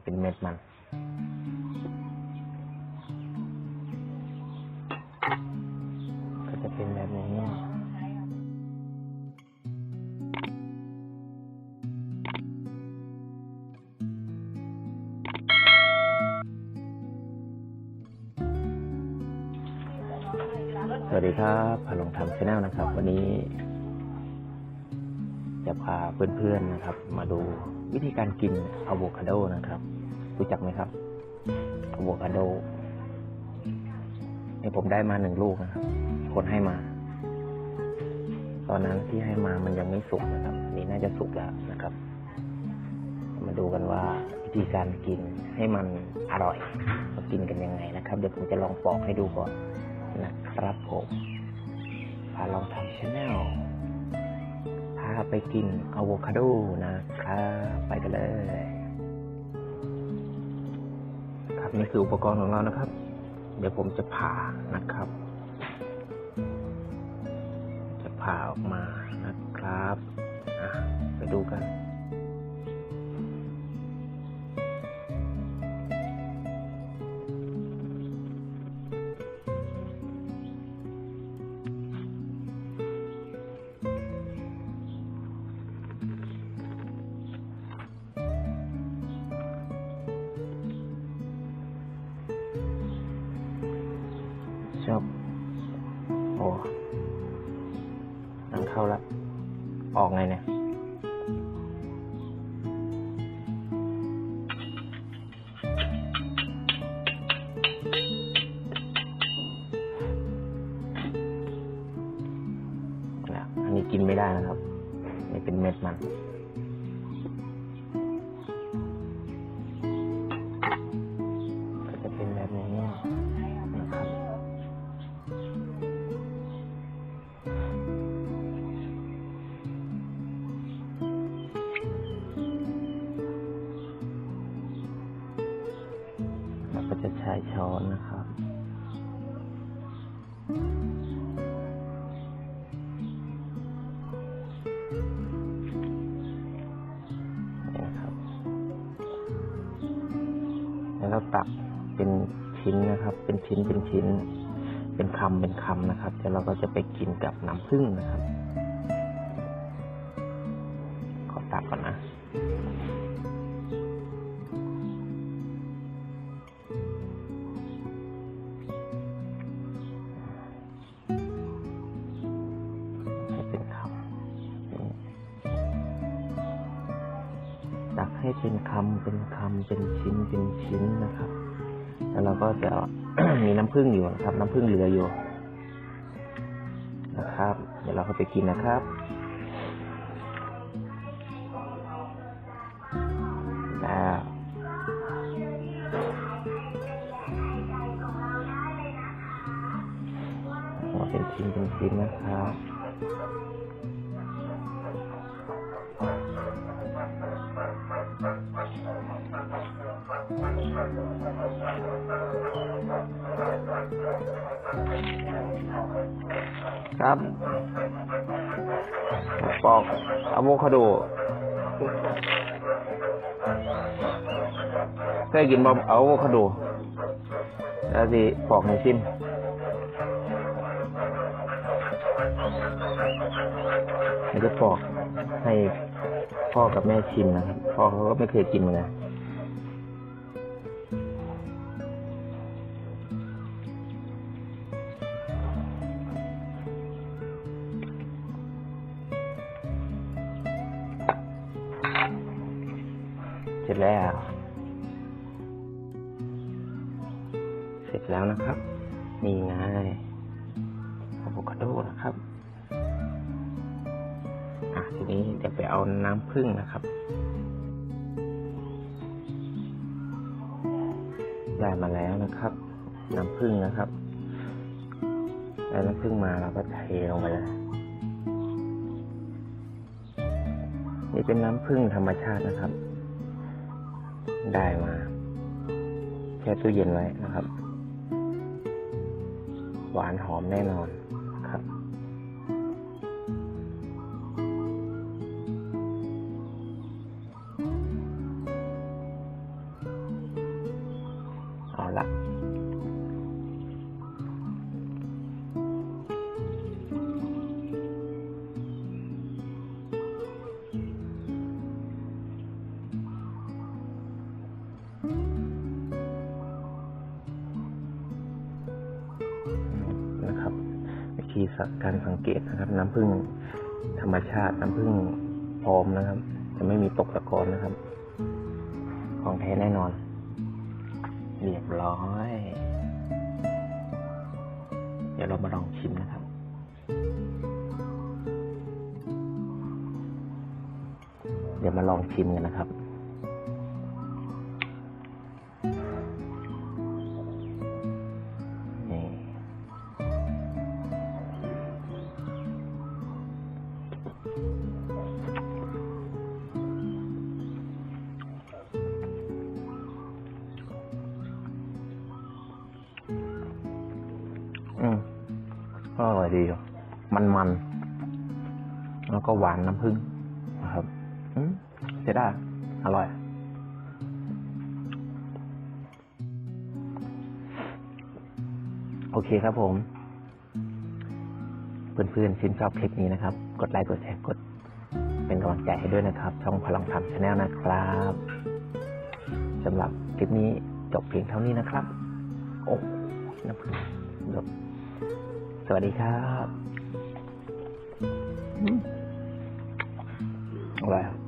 จะเป็นเม็ดมัน ก็จะเป็นแบบนี้สวัสดีครับพาลงทำชาแนลนะครับ วันนี้ จะพาเพื่อนๆนะครับ มาดูวิธีการกินอะโวคาโดนะครับ รู้จักไหมครับอะโวคาโดนี่ผมได้มาหนึ่งลูกนะครับคนให้มา ตอนนั้นที่ให้มามันยังไม่สุกนะครับ นี่น่าจะสุกแล้วนะครับ มาดูกันว่าวิธีการกินให้มันอร่อยเรากินกันยังไงนะครับ เดี๋ยวผมจะลองปอกให้ดูก่อนนะครับผมพาลองทำชาแนลาไปกินอะโวคาโดนะครับไปกันเลย ครับนี่คืออุปกรณ์ของเรานะครับ เดี๋ยวผมจะผ่านะครับ จะผ่าออกมานะครับอะไปดูกัน ชอบ โอ้นั่งเข้าละ ออกไงเนี่ยนะอันนี้กินไม่ได้นะครับ นี่เป็นเม็ดมัน ช้ช้อนนะครับ นะครับ แล้วตักเป็นชิ้นนะครับ เป็นชิ้นเป็นชิ้น เป็นคำเป็นคำนะครับแล้วเราก็จะไปกินกับน้ำผึ้งนะครับ ขอตักก่อนนะ ให้เป็นคำเป็นคำเป็นชิ้นเป็นชิ้นนะครับ แล้วเราก็จะมีน้ำผึ้งอยู่นะครับ น้ำผึ้งเหลืออยู่นะครับ เดี๋ยวเราเข้าไปกินนะครับแล้วเป็นชิ้นเป็นชิ้นนะครับ ครับปอกอะโวคาโดเคยกินบ่อะโวคาโดแล้วสิปอกให้ชิมเดี๋ยวจะปอกให้พ่อกับแม่ชิมนะครับ พ่อเขาก็ไม่เคยกินเหมือนกัน แล้ว เสร็จแล้วนะครับ นี่ไงอะโวคาโดนะครับ อะทีนี้เดี๋ยวไปเอาน้ำผึ้งนะครับ ได้มาแล้วนะครับ น้ำผึ้งนะครับได้น้ำผึ้งมาเราก็เทลงไปเลยนี่เป็นน้ำผึ้งธรรมชาตินะครับ ได้มาแช่ตู้เย็นไว้นะครับ หวานหอมแน่นอน ธีสักการสังเกตนะครับ น้ำผึ้งธรรมชาติน้ำผึ้งพร้อมนะครับ จะไม่มีตกตะกอนนะครับ ของแท้แน่นอน เรียบร้อย เดี๋ยวเรามาลองชิมนะครับเดี๋ยวมาลองชิมกันนะครับ ก็อร่อยดีอยู่มันมันๆแล้วก็หวานน้ำผึ้งนะครับอืมเสียด้อร่อย โอเคครับผม เพื่อนๆชื่นชอบคลิปนี้นะครับ กดไลค์กดแชร์กด เป็นกำลังใจให้ด้วยนะครับ ช่องพลังธรรมชาแนลนะครับสำหรับคลิปนี้จบเพียงเท่านี้นะครับ โอ้น้ำผึ้งดก สวัสดีครับอืมอร่อยครับ